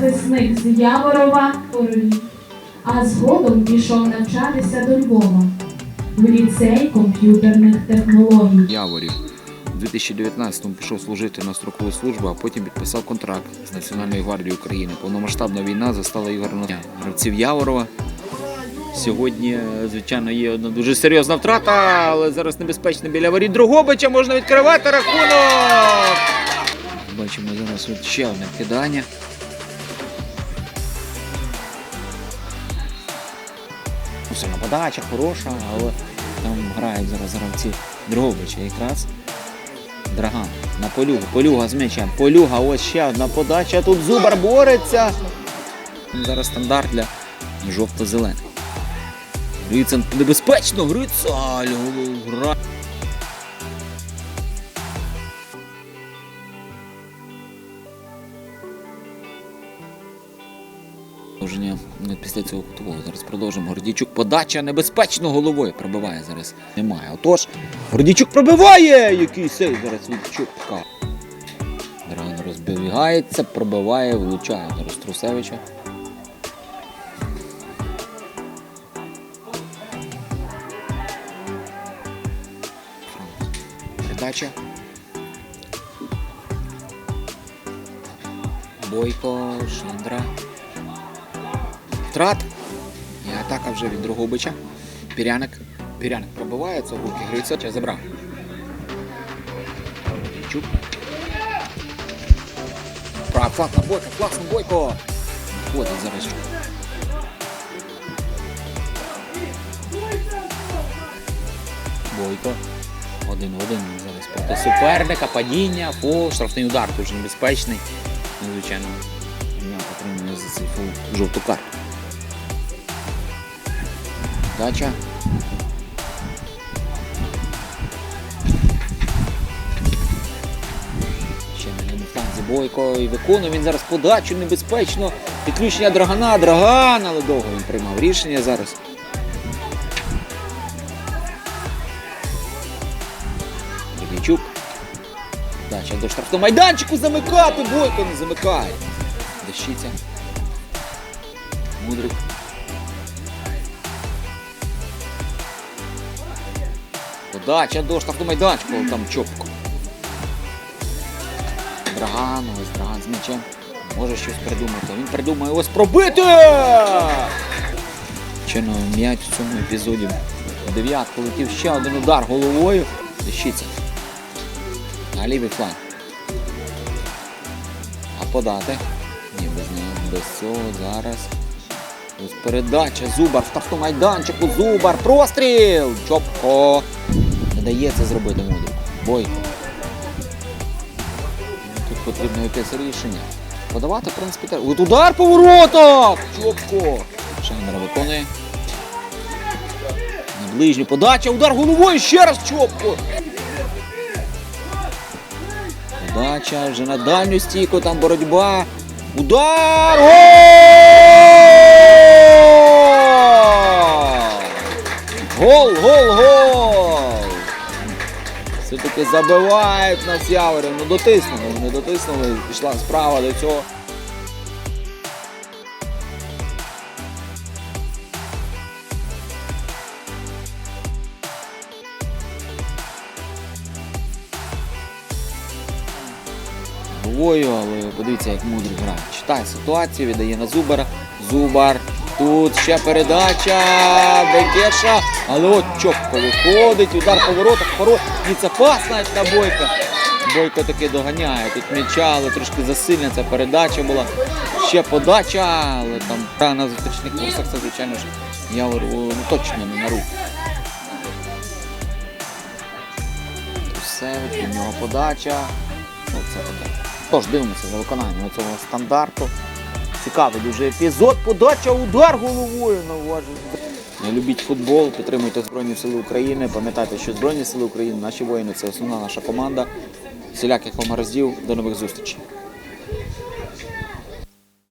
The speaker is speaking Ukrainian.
захисник з Яворова Королі, а згодом пішов навчатися до Львова в ліцей комп'ютерних технологій. Яворів. У 2019-му пішов служити на строкову службу, а потім підписав контракт з Національною гвардією України. Повномасштабна війна застала Ігор на гравців Яворова. Сьогодні, е, звичайно, є одна дуже серйозна втрата, але зараз небезпечно біля воріт Другобича можна відкривати рахунок. Бачимо зараз ще одне кидання. Усе подача хороша, але там грають зараз гравці Дрогобича якраз. Драган на полюгу. Полюга з м'ячем. Полюга, ось ще одна подача. Тут Зубар бореться. Зараз стандарт для жовто-зелений. Грицин небезпечно, Грицаль гра. Продовження ну, після цього кутового. Зараз продовжимо. Гордійчук подача небезпечно головою пробиває зараз. Немає. Отож, Гордійчук пробиває! Який сей зараз від Чупка. Драган розбігається, пробиває, влучає до Рострусевича. Передача. Бойко, Шандра. Втрат. І атака вже від Другобича. Піряник. Піряник пробивається, руки Гриця. Чи забрав. Чук. Прав, флаг на Бойко, флаг Бойко. Ходить зараз. Бойко. Один-один зараз проти суперника, падіння, фол, штрафний удар дуже небезпечний. Звичайно, я отримую за цей фол жовту карту. Дача. Ще на лівому фланзі Бойко і виконує він зараз подачу небезпечно. Підключення Драгана, Драган, але довго він приймав рішення зараз. Дебійчук. Дача до штрафного майданчику замикати, Бойко не замикає. Дещиця. Мудрик. Подача до штрафного майданчику, там чопко. Драган, ось Драган з м'ячем. Може щось придумати. Він придумає ось пробити! Чинно м'яч в цьому епізоді. В дев'ятку летів ще один удар головою. Дещиця. На лівий фланг. А подати? Ні, без нього, без цього зараз. Ось передача. Зубар в майданчику. Зубар. Простріл! Чопко. Дає зробити мудрик. Бойко. Тут потрібно якесь рішення. Подавати, в принципі, треба. От удар по воротах! Чопко. Шейнер виконує. На ближню подача. Удар головою ще раз Чопко. Подача вже на дальню стійку, там боротьба. Удар! Гол, Все-таки забивають нас Яворів. Ну дотиснули, не дотиснули, пішла справа до цього. головою, але подивіться, як мудрик грає. Читає ситуацію, віддає на Зубара. Зубар. Тут ще передача. Бекеша. Але от чопко виходить. Удар по воротах. Порот. І це пас навіть на Бойка. Бойко таки доганяє. Тут м'яча, але трошки засильна ця передача була. Ще подача, але там гра на зустрічних курсах, це, звичайно ж, Явор ну, точно не на руку. Все, від нього подача. Оце таке. Тож дивимося за виконанням цього стандарту. Цікавий дуже епізод. Подача, удар головою на уваження. Любіть футбол, підтримуйте Збройні Сили України. Пам'ятайте, що Збройні Сили України, наші воїни це основна наша команда. Всіляких вам гараздів. До нових зустрічей.